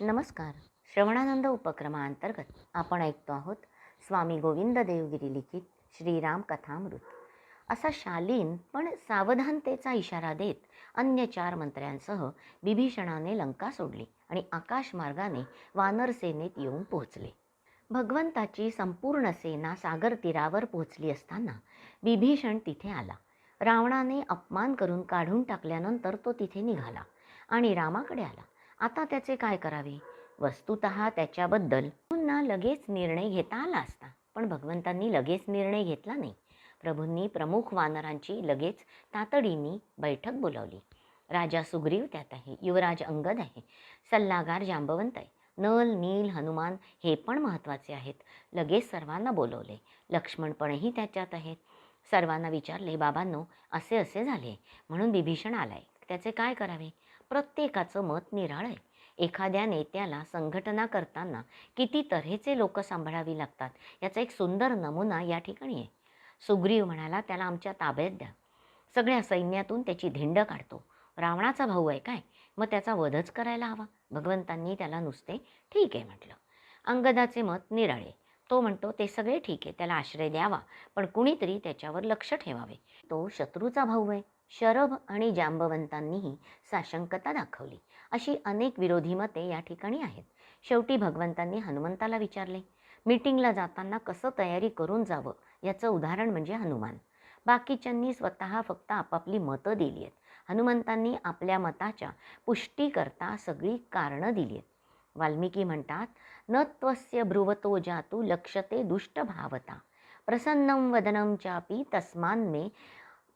नमस्कार. श्रवणानंद उपक्रमाअंतर्गत आपण ऐकतो आहोत स्वामी गोविंद देवगिरी लिखित श्रीराम कथामृत. असा शालीन पण सावधानतेचा इशारा देत अन्य चार मंत्र्यांसह बिभीषणाने लंका सोडली आणि आकाशमार्गाने वानर सेनेत येऊन पोहोचले. भगवंताची संपूर्ण सेना सागर तीरावर पोहोचली असताना बिभीषण तिथे आला. रावणाने अपमान करून काढून टाकल्यानंतर तो तिथे निघाला आणि रामाकडे आला. आता त्याचे काय करावे? वस्तुत त्याच्याबद्दल पुन्हा लगेच निर्णय घेता आला असता. पण भगवंतांनी लगेच निर्णय घेतला नाही. प्रभूंनी प्रमुख वानरांची लगेच तातडीने बैठक बोलावली. राजा सुग्रीव त्यात आहे. युवराज अंगद आहे. सल्लागार जांबवंत आहे. नल नील हनुमान हे पण महत्त्वाचे आहेत. लगेच सर्वांना बोलवले. लक्ष्मण पणही त्याच्यात आहेत. सर्वांना विचारले बाबांनो असे असे झाले. म्हणून बिभीषण आलाय. त्याचे काय करावे? प्रत्येकाचं मत निराळ आहे. एखाद्या नेत्याला संघटना करताना किती तऱ्हेचे लोक सांभाळावी लागतात याचा एक सुंदर नमुना या ठिकाणी आहे. सुग्रीव म्हणाला त्याला आमच्या ताब्यात द्या. सगळ्या सैन्यातून त्याची धिंड काढतो. रावणाचा भाऊ आहे काय? मग त्याचा वधच करायला हवा. भगवंतांनी त्याला नुसते ठीक आहे म्हटलं. अंगदाचे मत निराळे तो म्हणतो ते सगळे ठीक आहे. त्याला आश्रय द्यावा. पण कुणीतरी त्याच्यावर लक्ष ठेवावे. तो शत्रूचा भाऊ आहे. शरभ आणि जांबवंतांनीही साशंकता दाखवली. अशी अनेक विरोधी मते या ठिकाणी आहेत. शेवटी भगवंतांनी हनुमंताला विचारले मीटिंगला जाताना कसं तयारी करून जावं? याचं उदाहरण म्हणजे हनुमान. बाकीच्यांनी स्वतः फक्त आपापली मतं दिली आहेत. हनुमंतांनी आपल्या मताच्या पुष्टीकरता सगळी कारणं दिली आहेत. वाल्मिकी म्हणतात न त्वस्य भ्रुवतो जातू लक्षते दुष्ट भावता प्रसन्नम वदनम चापी तस्मान मे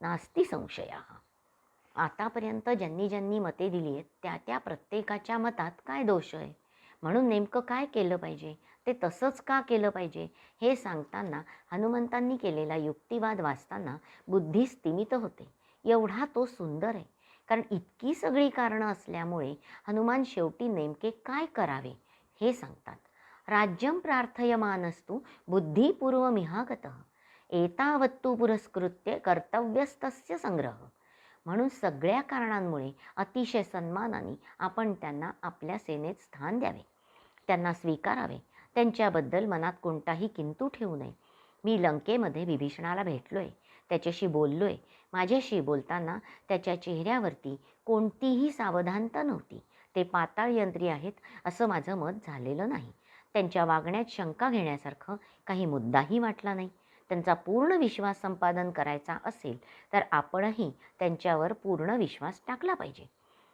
नास्ती संशया. आतापर्यंत ज्यांनी ज्यांनी मते दिली आहेत त्या त्या प्रत्येकाच्या मतात काय दोष आहे? म्हणून नेमकं काय केलं पाहिजे? ते तसंच का केलं पाहिजे? हे सांगताना हनुमंतांनी केलेला युक्तिवाद वाचताना बुद्धी स्तिमित होते. एवढा तो सुंदर आहे. कारण इतकी सगळी कारणं असल्यामुळे हनुमान शेवटी नेमके काय करावे हे सांगतात. राज्यम प्रार्थयमानस्तु बुद्धिपूर्वमिहागत. एतावत्तू पुरस्कृत्य कर्तव्यस्तस्य संग्रह. म्हणून सगळ्या कारणांमुळे अतिशय सन्मानाने आपण त्यांना आपल्या सेनेत स्थान द्यावे. त्यांना स्वीकारावे. त्यांच्याबद्दल मनात कोणताही किंतू ठेवू नये. मी लंकेमध्ये विभीषणाला भेटलो आहे त्याच्याशी बोललो आहे माझ्याशी बोलताना त्याच्या चेहऱ्यावरती कोणतीही सावधानता नव्हती. ते पाताळ यंत्री आहेत असं माझं मत झालेलं नाही. त्यांच्या वागण्यात शंका घेण्यासारखं काही मुद्दाही वाटला नाही. त्यांचा पूर्ण विश्वास संपादन करायचा असेल तर आपणही त्यांच्यावर पूर्ण विश्वास टाकला पाहिजे.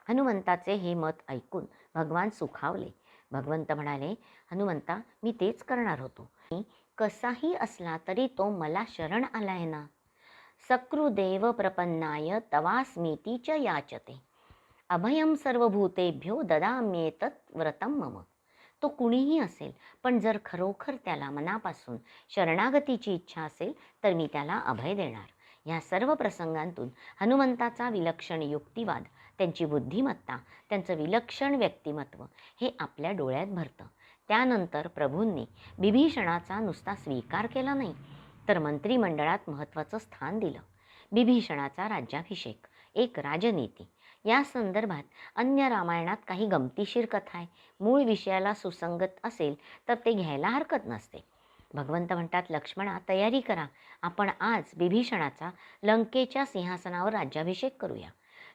हनुमंताचे हे मत ऐकून भगवान सुखावले. भगवंत म्हणाले हनुमंता मी तेच करणार होतो. मी कसाही असला तरी तो मला शरण आलाय ना. सकृदेव प्रपन्नाय तवास्मीती च याचते. अभयम सर्वभूतेभ्यो ददाम्येतत् व्रतम मम. तो कुणीही असेल पण जर खरोखर त्याला मनापासून शरणागतीची इच्छा असेल तर मी त्याला अभय देणार. ह्या सर्व प्रसंगांतून हनुमंताचा विलक्षण युक्तिवाद त्यांची बुद्धिमत्ता त्यांचं विलक्षण व्यक्तिमत्व हे आपल्या डोळ्यात भरतं. त्यानंतर प्रभूंनी बिभीषणाचा नुसता स्वीकार केला नाही तर मंत्रिमंडळात महत्त्वाचं स्थान दिलं. बिभीषणाचा राज्याभिषेक एक राजनीती या संदर्भात अन्य रामायणात काही गमतीशीर कथा आहे. मूळ विषयाला सुसंगत असेल तर ते घ्यायला हरकत नसते. भगवंत म्हणतात लक्ष्मणा तयारी करा. आपण आज बिभीषणाचा लंकेच्या सिंहासनावर राज्याभिषेक करूया.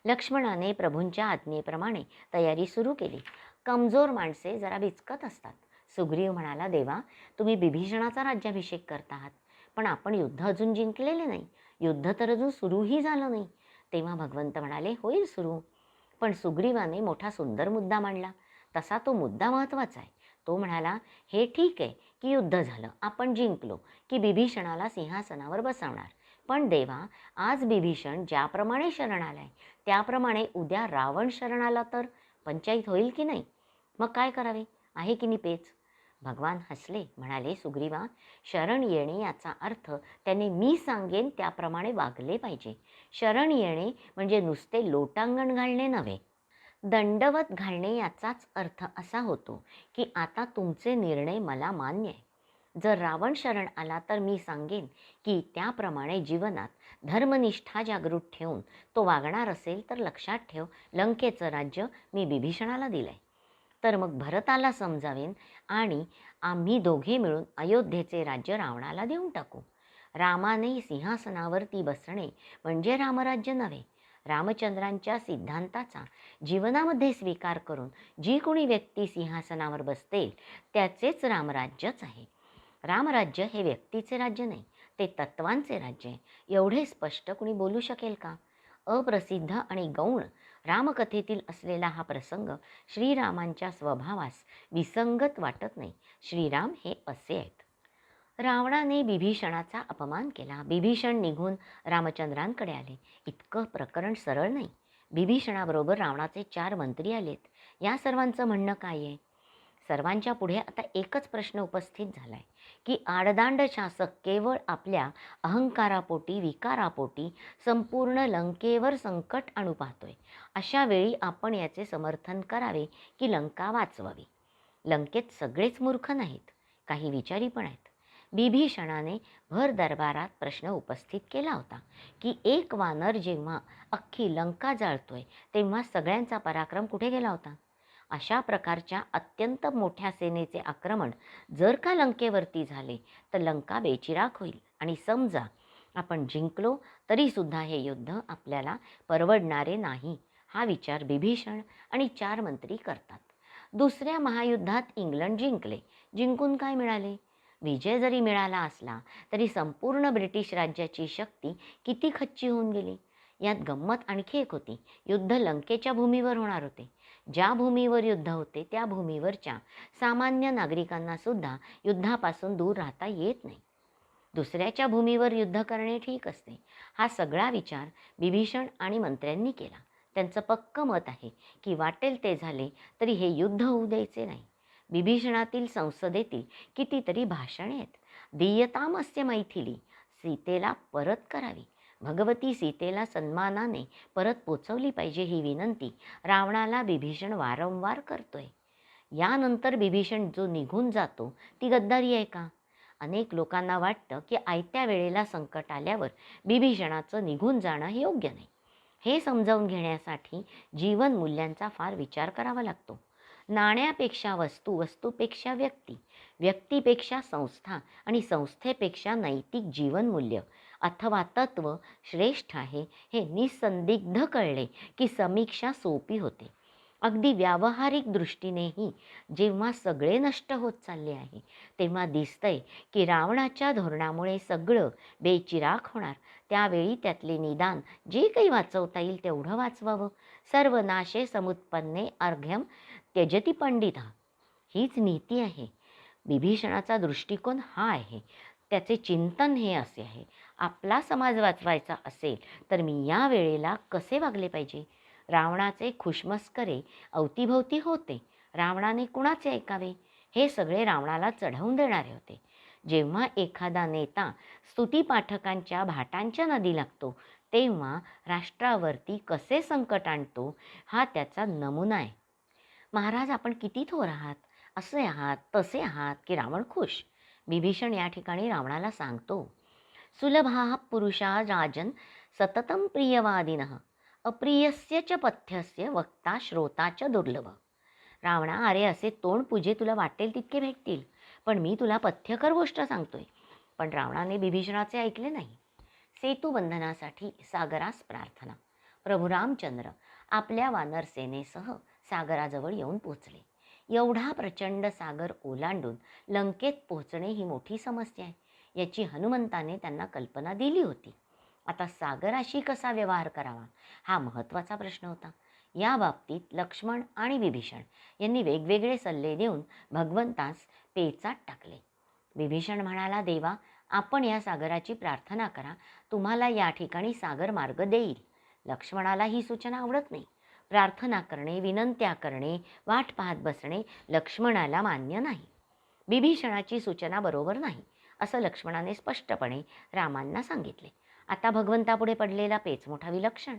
लक्ष्मणाने प्रभूंच्या आज्ञेप्रमाणे तयारी सुरू केली. कमजोर माणसे जरा बिचकत असतात. सुग्रीव म्हणाला देवा तुम्ही बिभीषणाचा राज्याभिषेक करत आहात. पण आपण युद्ध अजून जिंकलेले नाही. युद्ध तर अजून सुरूही झालं नाही. तेव्हा भगवंत म्हणाले होईल सुरू. पण सुग्रीवाने मोठा सुंदर मुद्दा मांडला. तसा तो मुद्दा महत्त्वाचा आहे. तो म्हणाला हे ठीक आहे की युद्ध झालं. आपण जिंकलो की बिभीषणाला सिंहासनावर बसवणार. पण देवा आज बिभीषण ज्याप्रमाणे शरण आलाय त्याप्रमाणे उद्या रावण शरण आला तर पंचायत होईल की नाही? मग काय करावे? आहे की नाही पेच? भगवान हसले म्हणाले सुग्रीवा शरण येणे याचा अर्थ त्याने मी सांगेन त्याप्रमाणे वागले पाहिजे. शरण येणे म्हणजे नुसते लोटांगण घालणे नव्हे. दंडवत घालणे याचाच अर्थ असा होतो की आता तुमचे निर्णय मला मान्य आहे. जर रावण शरण आला तर मी सांगेन की त्याप्रमाणे जीवनात धर्मनिष्ठा जागृत ठेवून तो वागणार असेल तर लक्षात ठेव लंकेचं राज्य मी बिभीषणाला दिलं आहे तर मग भरताला समजावेन आणि आम्ही दोघे मिळून अयोध्येचे राज्य रावणाला देऊन टाकू. रामाने सिंहासनावरती बसणे म्हणजे रामराज्य नव्हे. रामचंद्रांच्या सिद्धांताचा जीवनामध्ये स्वीकार करून जी कोणी व्यक्ती सिंहासनावर बसते त्याचेच रामराज्यच आहे. रामराज्य हे व्यक्तीचे राज्य नाही ते तत्वांचे राज्य आहे. एवढे स्पष्ट कुणी बोलू शकेल का? अप्रसिद्ध आणि गौण रामकथेतील असलेला हा प्रसंग श्रीरामांच्या स्वभावास विसंगत वाटत नाही. श्रीराम हे असे आहेत. रावणाने बिभीषणाचा अपमान केला. बिभीषण निघून रामचंद्रांकडे आले. इतकं प्रकरण सरळ नाही. बिभीषणाबरोबर रावणाचे चार मंत्री आलेत. या सर्वांचं म्हणणं काय आहे? सर्वांच्या पुढे आता एकच प्रश्न उपस्थित झाला आहे की आडदांड शासक केवळ आपल्या अहंकारापोटी विकारापोटी संपूर्ण लंकेवर संकट आणू पाहतोय. अशा वेळी आपण याचे समर्थन करावे की लंका वाचवावी. लंकेत सगळेच मूर्ख नाहीत काही विचारी पण आहेत. बिभीषणाने भर दरबारात प्रश्न उपस्थित केला होता की एक वानर जेव्हा अख्खी लंका जाळतोय तेव्हा सगळ्यांचा पराक्रम कुठे गेला होता? अशा प्रकारच्या अत्यंत मोठ्या सेनेचे आक्रमण जर का लंकेवरती झाले तर लंका बेचिराख होईल. आणि समजा आपण जिंकलो तरीसुद्धा हे युद्ध आपल्याला परवडणारे नाही हा विचार बिभीषण आणि चार मंत्री करतात. दुसऱ्या महायुद्धात इंग्लंड जिंकले. जिंकून काय मिळाले? विजय जरी मिळाला असला तरी संपूर्ण ब्रिटिश राज्याची शक्ती किती खच्ची होऊन गेली? यात गंमत आणखी एक होती. युद्ध लंकेच्या भूमीवर होणार होते. ज्या भूमीवर युद्ध होते त्या भूमीवरच्या सामान्य नागरिकांना सुद्धा युद्धापासून दूर राहता येत नाही. दुसऱ्याच्या भूमीवर युद्ध करणे ठीक असते. हा सगळा विचार बिभीषण आणि मंत्र्यांनी केला. त्यांचं पक्क मत आहे की वाटेल ते झाले तरी हे युद्ध होऊ द्यायचे नाही. बिभीषणातील संसदेतील कितीतरी भाषणे आहेत. दीयतामस्य मैथिली सीतेला परत करावी. भगवती सीतेला सन्मानाने परत पोचवली पाहिजे ही विनंती रावणाला बिभीषण वारंवार करतोय. यानंतर बिभीषण जो निघून जातो ती गद्दारी आहे का? अनेक लोकांना वाटतं की आयत्या वेळेला संकट आल्यावर बिभीषणाचं निघून जाणं हे योग्य नाही. हे समजावून घेण्यासाठी जीवन मूल्यांचा फार विचार करावा लागतो. नाण्यापेक्षा वस्तू वस्तूपेक्षा व्यक्ती व्यक्तीपेक्षा संस्था आणि संस्थेपेक्षा नैतिक जीवनमूल्य अथवा तत्व श्रेष्ठ आहे हे निसंदिग्ध कळले की समीक्षा सोपी होते. अगदी व्यावहारिक दृष्टीनेही जेव्हा सगळे नष्ट होत चालले आहे तेव्हा दिसतंय की रावणाच्या धोरणामुळे सगळं बेचिराख होणार. त्यावेळी त्यातले निदान जे काही वाचवता येईल तेवढं वाचवावं. सर्व नाशे समुत्पन्ने अर्घ्यम त्यजती पंडिता. हीच नीती आहे. बिभीषणाचा दृष्टिकोन हा आहे. त्याचे चिंतन हे असे आहे. आपला समाज वाचवायचा असेल तर मी या वेळेला कसे वागले पाहिजे? रावणाचे खुशमस्करे अवतीभोवती होते. रावणाने कुणाचे ऐकावे? हे सगळे रावणाला चढवून देणारे होते. जेव्हा एखादा नेता स्तुतीपाठकांच्या भाटांच्या नदी लागतो तेव्हा राष्ट्रावरती कसे संकट आणतो हा त्याचा नमुना आहे. महाराज आपण किती थोर आहात? असे आहात तसे आहात की रावण खुश? बिभीषण या ठिकाणी रावणाला सांगतो सुलभा पुरुषा राजन सततम प्रियवादिन। अप्रियस्य च पथ्यस्य वक्ता श्रोता च दुर्लभ। रावणा अरे असे तोंड पूजे तुला वाटेल तितके भेटतील पण मी तुला पथ्यकर गोष्ट सांगतोय. पण रावणाने बिभीषणाचे ऐकले नाही. सेतुबंधनासाठी सागरास प्रार्थना। प्रभू रामचंद्र आपल्या वानर सेनेसह सागराजवळ येऊन पोचले एवढा प्रचंड सागर ओलांडून लंकेत पोहोचणे ही मोठी समस्या आहे. याची हनुमंताने त्यांना कल्पना दिली होती. आता सागराशी कसा व्यवहार करावा? हा महत्त्वाचा प्रश्न होता. या बाबतीत लक्ष्मण आणि विभीषण यांनी वेगवेगळे सल्ले देऊन भगवंतास पेचात टाकले. विभीषण म्हणाला देवा आपण या सागराची प्रार्थना करा. तुम्हाला या ठिकाणी सागर मार्ग देईल. लक्ष्मणाला ही सूचना आवडत नाही. प्रार्थना करणे विनंत्या करणे वाट पाहत बसणे लक्ष्मणाला मान्य नाही. बिभीषणाची सूचना बरोबर नाही. असं लक्ष्मणाने स्पष्टपणे रामांना सांगितले. आता भगवंतापुढे पडलेला पेच मोठा विलक्षण.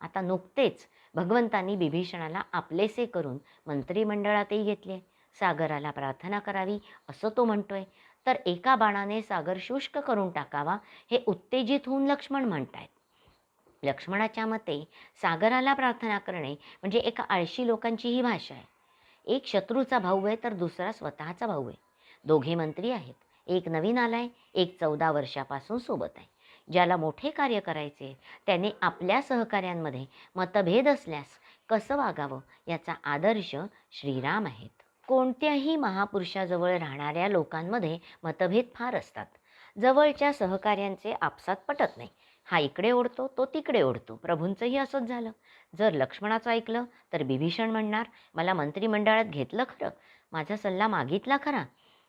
आता नुकतेच भगवंतांनी बिभीषणाला आपलेसे करून मंत्रिमंडळातही घेतले. सागराला प्रार्थना करावी असं तो म्हणतोय. तर एका बाणाने सागर शुष्क करून टाकावा हे उत्तेजित होऊन लक्ष्मण म्हणतायत. लक्ष्मणाच्या मते सागराला प्रार्थना करणे म्हणजे एका आळशी लोकांची ही भाषा आहे. एक शत्रूचा भाऊ आहे तर दुसरा स्वतःचा भाऊ आहे. दोघे मंत्री आहेत. एक नवीन आलाय एक चौदा वर्षापासून सोबत आहे. ज्याला मोठे कार्य करायचे त्याने आपल्या सहकाऱ्यांमध्ये मतभेद असल्यास कसं वागावं याचा आदर्श श्रीराम आहेत. कोणत्याही महापुरुषाजवळ राहणाऱ्या लोकांमध्ये मतभेद फार असतात. जवळच्या सहकाऱ्यांचे आपसात पटत नाही. हा इकडे ओढतो तो तिकडे ओढतो. प्रभूंचंही असंच झालं. जर लक्ष्मणाचं ऐकलं तर बिभीषण म्हणणार मला मंत्रिमंडळात घेतलं खरं. माझा सल्ला मागितला खरा.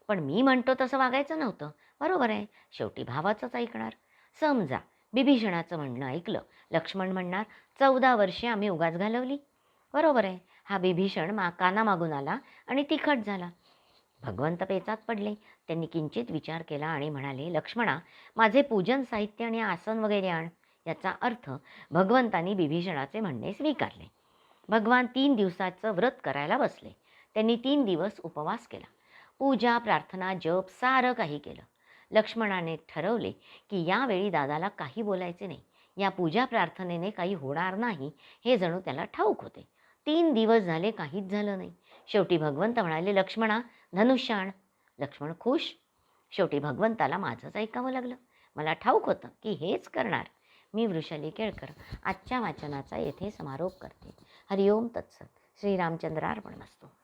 पण मी म्हणतो तसं वागायचं नव्हतं. बरोबर आहे. शेवटी भावाचंच ऐकणार. समजा बिभीषणाचं म्हणणं ऐकलं. लक्ष्मण म्हणणार चौदा वर्षे आम्ही उगाच घालवली. बरोबर आहे. हा बिभीषण मा काना मागून आला आणि तिखट झाला. भगवंत पेचात पडले. त्यांनी किंचित विचार केला आणि म्हणाले लक्ष्मणा माझे पूजन साहित्य आणि आसन वगैरे आण. याचा अर्थ भगवंतांनी बिभीषणाचे म्हणणे स्वीकारले. भगवान तीन दिवसाचं व्रत करायला बसले. त्यांनी तीन दिवस उपवास केला. पूजा प्रार्थना जप सारं काही केलं. लक्ष्मणाने ठरवले की यावेळी दादाला काही बोलायचे नाही. या पूजा प्रार्थनेने काही होणार नाही हे जणू त्याला ठाऊक होते. तीन दिवस झाले काहीच झालं नाही. शेवटी भगवंत म्हणाले लक्ष्मणा धनुष्य आण लक्ष्मण खुश. शेवटी भगवंताला माझंच ऐकावं लागलं. मला ठाऊक होतं की हेच करणार. मी वृषाली केळकर आजच्या वाचनाचा येथे समारोप करते. हरिओम तत्सत. श्रीरामचंद्रार्पण असतो